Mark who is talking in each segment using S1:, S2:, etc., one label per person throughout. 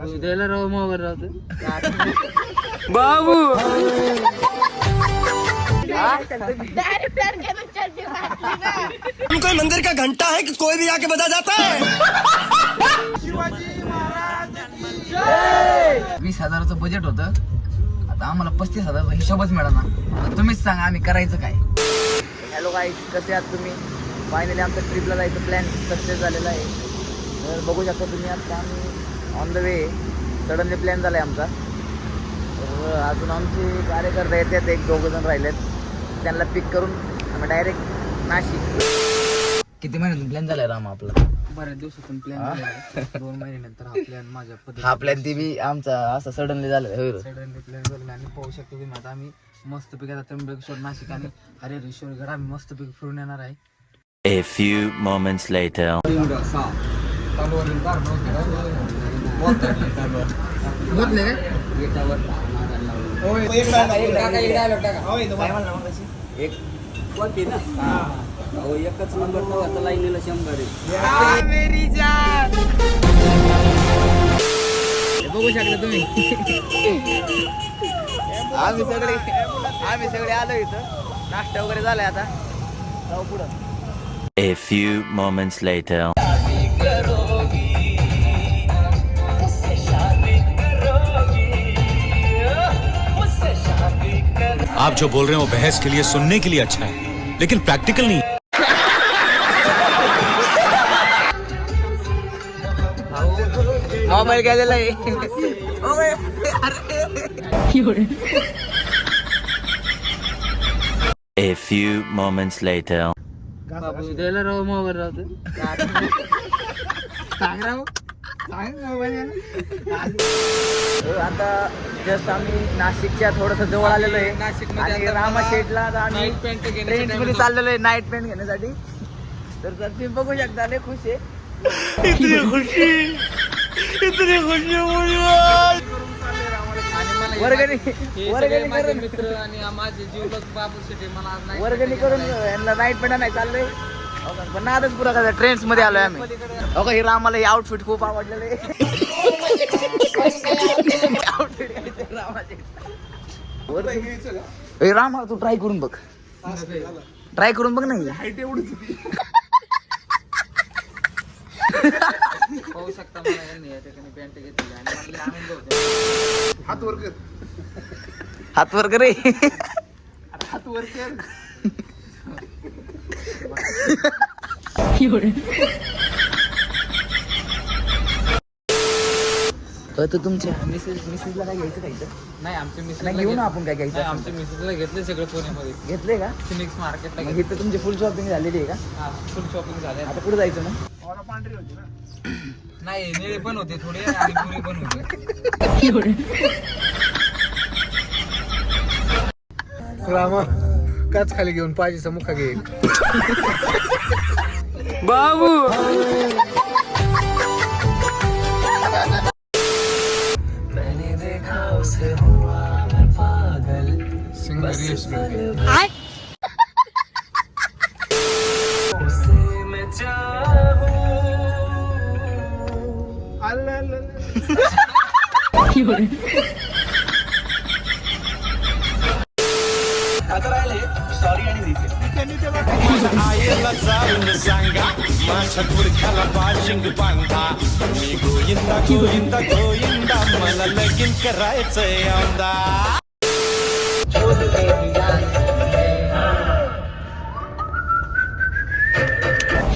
S1: द्यायला राव मोबाईल राहतो
S2: बाबू!
S3: कोई मंदिर का घंटा है कि कोई भी आके बजा जाता है?
S2: वीस हजाराचं बजेट होतं. आता आम्हाला पस्तीस हजाराचा हिशोबच मिळाला. आता तुम्हीच सांगा आम्ही करायचं काय? हॅलो काय कसे आहात तुम्ही? फायनली आमच्या ट्रिपला जायचं प्लॅन सक्सेस झालेला आहे. तर बघू शकता तुम्ही आता आम्ही on the way suddenly plan झाला आहे आमचा. तर अजून आमचे कार्यकर्ते येतात एक दोघं जण राहिलेत. त्यांना पिक करून आम्ही डायरेक्ट नाशिक. किती महिन्यातून प्लॅन झालाय राम आपला?
S1: बऱ्याच दिवसातून प्लॅन दोन महिन्यानंतर हा प्लॅन माझ्या पद्धतीने
S2: हा प्लॅन ती बी आमचा असं सडनली रे.
S1: सडनली प्लॅन झालेला आणि पाहू शकतो तुम्ही आता आम्ही मस्त पैकी आता त्र्यंबकेश्वर नाशिक आणि हरिहरेश्वर गड आम्ही मस्त पैकी फिरून येणार आहे.
S4: A few moments later.
S1: बोलले
S2: एक
S1: एकच नंबर नव्हता लाईनीला शंभर आहे
S2: बघू शकता तुम्ही आम्ही सगळे आम्ही सगळे आलो इथं नाश्ता वगैरे झालाय आता जाऊ पुढं
S4: A few moments later.
S5: आप जो बोल रहे हो बहस के लिए सुनने के लिए अच्छा है लेकिन प्रैक्टिकल नहीं।
S2: मोबाईल गेलेला
S4: A few moments later.
S1: बाबू द्यायला राव मोबाईल राहतो सांग राव सांग मोबाईल
S2: तर आता जस्ट आम्ही नाशिकच्या थोडस जवळ आलेलो आहे.
S1: नाशिकमध्ये
S2: आणि
S1: आता
S2: रामा शेटला आम्ही ट्रेन मध्ये. चाललेलो आहे नाईट पॅन्ट घेण्यासाठी. तर तर तुम्ही बघू शकता लय खुश आहे.
S1: आणि मला हे
S2: वर्गणी वर्गणी
S1: माझे
S2: करून
S1: मित्र आणि माझे जीवलग बाबू शेटे मला
S2: वर्गणी करून यांना नाईट पॅन्ट नाही चाललंय? पण नादच पुरा करायचा ट्रेन्समध्ये आलोय आम्ही. हो का हे रामाला हे आउटफिट खूप आवडलेलं आहे. रामाचे. रामा तू ट्राय करून बघ. ट्राय करून बघ नाही
S1: पाहू शकता मला यांनी या ठिकाणी पॅन्ट घेतली आणि मला लय आनंद होतो
S2: हात वर करे. तर तुमच्या मिसेस मिसेसला काय घ्यायचं काय इथं?
S1: नाही आमचे मिसेस
S2: नाही घेऊ ना आपण काय घ्यायचं असेल
S1: आमचे मिसेसला घेतले सगळे पुण्यामध्ये.
S2: तर. घेतलंय का
S1: फिनिक्स मार्केटला
S2: मग इथं तुमची फुल शॉपिंग झालेली आहे का?
S1: फुल शॉपिंग झाले.
S2: आता कुठे जायचं मग?
S1: नाही निळे पण होते थोडे आणि पुरे पण होते.
S6: रामा. काच खाली घेऊन पाजीचा मुखा घेईल.
S2: बाबू!
S3: आईला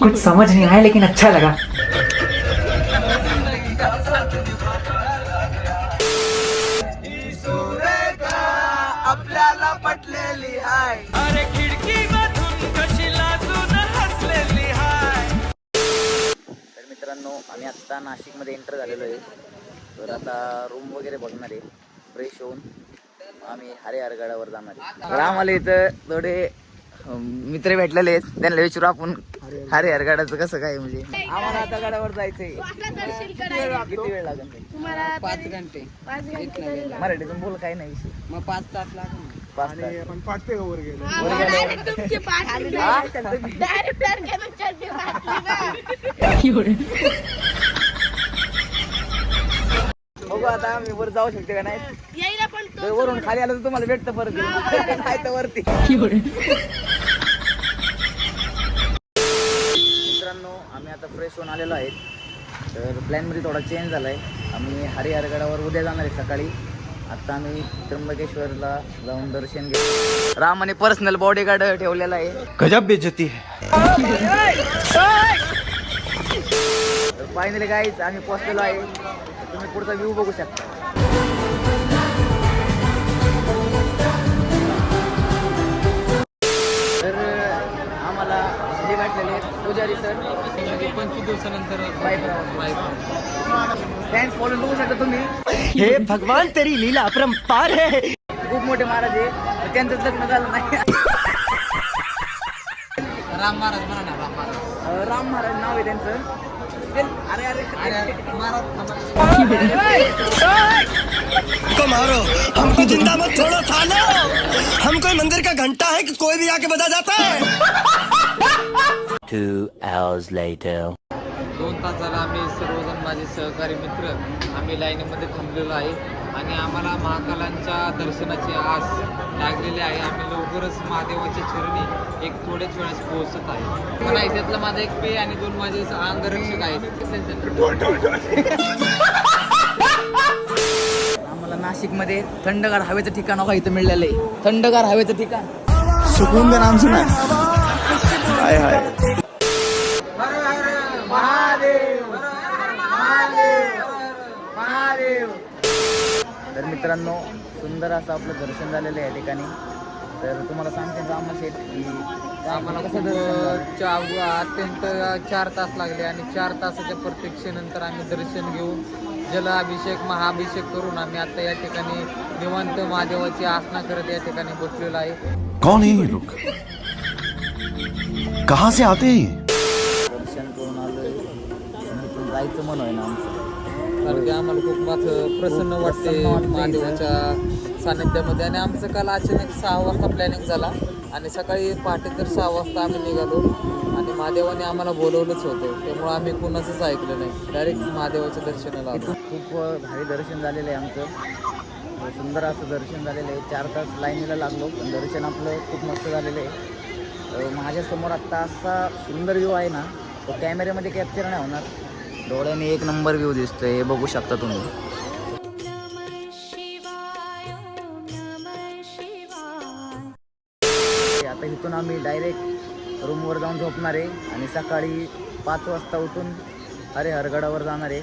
S7: कुछ समझ नहीं आया लेकिन अच्छा लगा।
S2: आम्ही आत्ता नाशिकमध्ये एंटर झालेलो आहे. तर आता रूम वगैरे बघणार आहे. फ्रेश होऊन आम्ही हरिहरगडावर जाणार आहे. तर आम्हाला इथं थोडे मित्र भेटलेले आहेत. त्यांना विचारू आपण हरिहरगडाचं कसं काय म्हणजे. आम्हाला आता गडावर जायचंय. किती वेळ लागेल?
S1: तुम्हाला पाच घंटे.
S8: पाच घंटे
S2: मराठीतून बोल काय नाही विषय.
S1: मग पाच तास लागून
S2: पाच तास.
S6: वर गेलो.
S8: डायरेक्ट तुमची पाच डायरेक्ट चड्डी वाटली ना
S2: बघू आता आम्ही वर जाऊ शकते का नाही.
S8: यायला पण
S2: जर
S8: तो
S2: वरून खाली आलं तर तुम्हाला भेटतं परत. नाही तर वरती. मित्रांनो आम्ही आता फ्रेश होऊन आलेलो आहे तर प्लॅनमध्ये थोडा चेंज झाला आहे आम्ही हरिहरगडावर उद्या जाणार आहे सकाळी. आता आम्ही त्र्यंबकेश्वरला जाऊन दर्शन घेऊ. रामाने पर्सनल बॉडीगार्ड ठेवलेला आहे.
S3: गजब है।
S2: तर फायनली गाईच आम्ही पोहोचलेलो आहे. तुम्ही पुढचा व्ह्यू बघू शकता. तर आम्हाला जे भेटलेले आहेत, पुजारी सर म्हणजे पंचवीस दिवसानंतर फॅन्स फॉलो बघू शकता तुम्ही.
S3: हे भगवान तेरी लीला अपरंपार है.
S2: खूप मोठे महाराज आहे. त्यांचंच लग्न झालं नाही.
S1: राम महाराज म्हणा ना राम महाराज.
S2: राम महाराज नाव आहे त्यांचं.
S3: हमको मारो हमको ज़िंदा मत छोड़ो सालो हम कोई मंदिर का घंटा है कि कोई भी आके बजा जाता है
S4: Two hours later.
S1: माझे सहकारी मित्र आम्ही लाईनीमध्ये थांबलेलो आहे आणि आम्हाला महाकालांच्या दर्शनाची आस लागलेली आहे. आम्ही लवकरच महादेवाच्या चरणी एक थोड्याच वेळास पोहोचत आहे. मला आहे त्यातला माझा एक पे आणि दोन माझे अंगरक्षक आहेत.
S2: आम्हाला नाशिकमध्ये थंडगार हवेचं ठिकाण हवा इथं मिळलेलं आहे. थंडगार हवेचं ठिकाण.
S3: सुकून नाम सुना हाय हाय
S2: महादेव महादेव महादेव तर मित्रांनो सुंदर असं आपलं दर्शन झालेलं आहे या ठिकाणी. तर तुम्हाला सांगते रामा शेठ की
S1: आम्हाला
S2: कसं?
S1: चा- अत्यंत चार तास लागले आणि चार तासाच्या प्रतीक्षेनंतर आम्ही दर्शन घेऊन जलाभिषेक महाअभिषेक करून आम्ही आता या ठिकाणी निवांत महादेवाची आसना करत या ठिकाणी बसलेलो आहे.
S5: कौन है ये लोग? कहाँ से आते हैं?
S2: दर्शन करून आलोय. आणि इथून जायचं मन आहे ना आमचं.
S1: कारण की आम्हाला खूप माझं प्रसन्न वाटते महादेवाच्या सानिध्यामध्ये आणि आमचं काल अचानक सहा वाजता प्लॅनिंग झाला. आणि सकाळी पहाटे तर सहा वाजता आम्ही निघालो. आणि महादेवाने आम्हाला बोलवलंच होतं. त्यामुळे आम्ही कुणाचंच ऐकलं नाही. डायरेक्ट महादेवाच्या दर्शनाला आलो.
S2: खूप भारी दर्शन झालेलं आहे आमचं. सुंदर असं दर्शन झालेलं आहे. चार तास लाईनीला लागलो पण दर्शन आपलं खूप मस्त झालेलं आहे. माझ्यासमोर आत्ता असा सुंदर व्ह्यू आहे ना तो कॅमेऱ्यामध्ये कॅप्चर नाही होणार. डोळ्याने एक नंबर व्ह्यू दिसतोय हे बघू शकता तुम्ही. आता इथून आम्ही डायरेक्ट रूमवर जाऊन झोपणार आहे आणि सकाळी पाच वाजता उठून अरे हरगडावर जाणार आहे.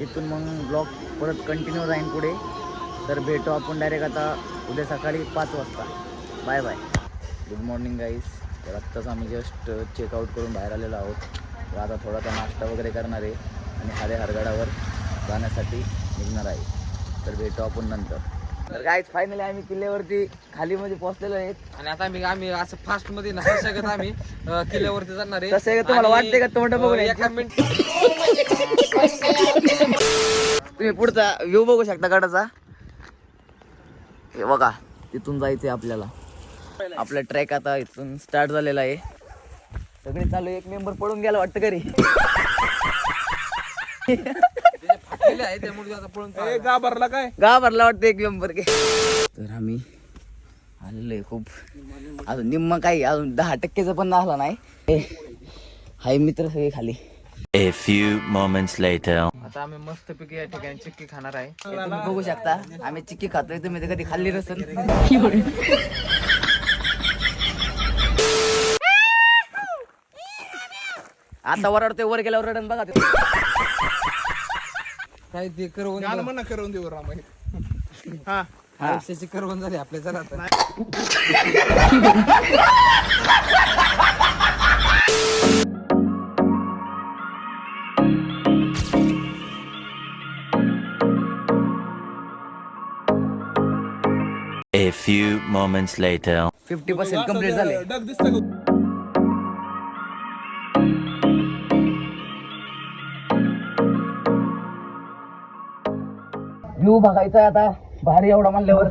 S2: तिथून मग ब्लॉग परत कंटिन्यू राहीन पुढे. तर भेटू आपण डायरेक्ट आता उद्या सकाळी पाच वाजता. Bye bye good morning guys तर आत्ताच आम्ही जस्ट चेकआउट करून बाहेर आलेलो आहोत. तर आता थोडासा नाश्ता वगैरे करणार आहे आणि हरे हरगडावर जाण्यासाठी निघणार आहे. तर भेटू आपण नंतर. तर गाईज फायनली आम्ही किल्ल्यावरती खालीमध्ये पोहोचलेलो आहेत
S1: आणि आता आम्ही आम्ही असं फास्टमध्ये ना सगळ्यात आम्ही. अं, किल्ल्यावरती जाणार आहे.
S2: तसं आहे का? तुम्हाला
S1: आणि,
S2: वाटतंय का? तोंड बघून
S1: अं,
S2: यायचं?
S1: एका मिनिट
S2: तुम्ही पुढचा व्ह्यू बघू शकता गडाचा. हे बघा तिथून जायचंय आपल्याला. आपला ट्रॅक आता इथून स्टार्ट झालेला आहे. सगळे चालू एक मेंबर पळून गेला वाटतं घरी.
S6: गाभरला काय?
S2: गा भरला वाटतं एक मेंबर के तर आम्ही आलेलो आहे खूप. अजून निम्म काही अजून दहा टक्केचं पण झाला नाही. हे, हाय मित्र सगळे खाली.
S4: A few moments later.
S1: आता आम्ही मस्तपैकी या ठिकाणी चिक्की खाणार आहे.
S2: हे तुम्ही बघू शकता. आम्ही चिक्की खातोय तुम्ही ते कधी खाल्ली नसेल. आता वरडतोय वर गेल्यावर रडन बघा ते.
S1: काय ते करवून
S6: गाणं म्हणा करून देऊ रामा हा.
S1: आयुष्याची करवून झाली आपल्या जरा आता.
S4: A few moments later.
S2: Fifty percent complete झाले.
S6: डग दिसतं का?
S2: व्ह्यू बघायचा आता. भारी एवढा म्हणल्यावर.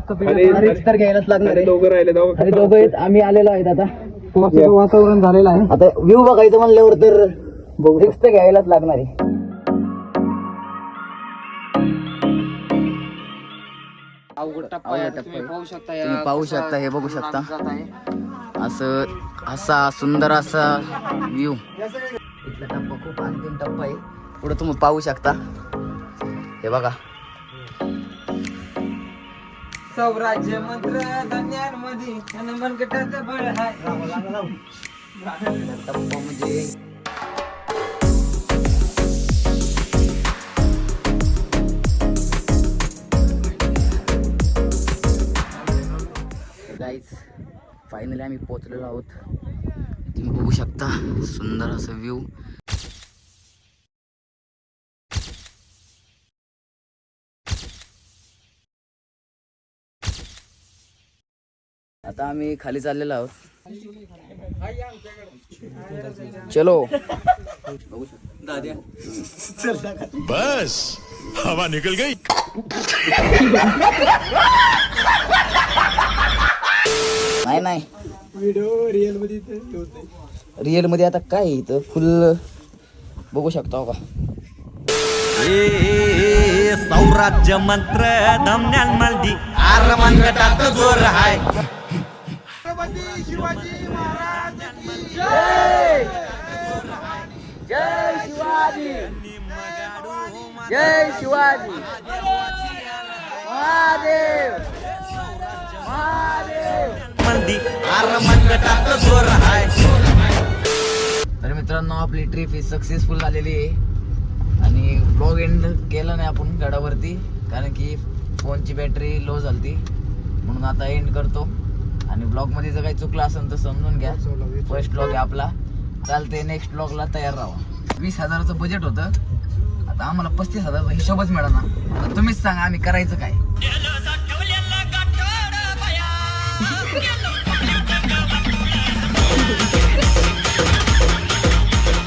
S2: रिक्स तर घ्यायलाच लागणार आहे.
S6: दोघं राहिले दोघं
S2: आणि दोघं आहेत. आम्ही आलेलो आहेत आता.
S6: वातावरण झालेलं आहे.
S2: आता व्ह्यू बघायचं म्हणल्यावर तर रिक्स तर घ्यायलाच लागणार आहे.
S1: अवघड टप्पा आहे. तुम्ही. पाहू शकता
S2: तुम्ही पाहू शकता, हे बघू शकता.
S1: जात आहे.
S2: असं असा सुंदर असा व्ह्यू इथला टप्पा खूप अंतिम टप्पा आहे. पुढे तुम्ही पाहू शकता. हे बघा.
S1: सौराज्य मंत्र धन्यांमध्ये आणि मनगटाचं बळ आहे
S2: म्हणजे गाईज फायनली आम्ही पोहोचलेलो आहोत. तुम्ही बघू शकता सुंदर असं व्ह्यू आता आम्ही खाली चाललेलो आहोत. चलो.
S3: बस. हवा निकल गई.
S2: नाही नाही.
S6: व्हिडिओ रिअलमध्ये हे
S2: रिअलमध्ये आता काय इथं? फुल बघू शकता का?
S3: सौराज्य मंत्र धमन्यांमध्ये आर मनगटात जोर हाय.
S6: छत्रपती शिवाजी महाराज की
S2: जय! शिवाजी! जय शिवाजी! महादेव! महादेव! तर मित्रांनो आपली ट्रिप ही सक्सेसफुल झालेली आहे. आणि ब्लॉग एंड केला नाही आपण गडावरती कारण की फोनची बॅटरी लो झाली म्हणून आता एंड करतो. आणि ब्लॉगमध्ये जर काही चुकलं असेल तर समजून घ्या. फर्स्ट ब्लॉग आहे आपला. चालते नेक्स्ट ब्लॉगला तयार राहा. वीस हजाराचं बजेट होतं. आता आम्हाला पस्तीस हजाराचा हिशोबच मिळाला. आता तुम्हीच सांगा आम्ही करायचं काय?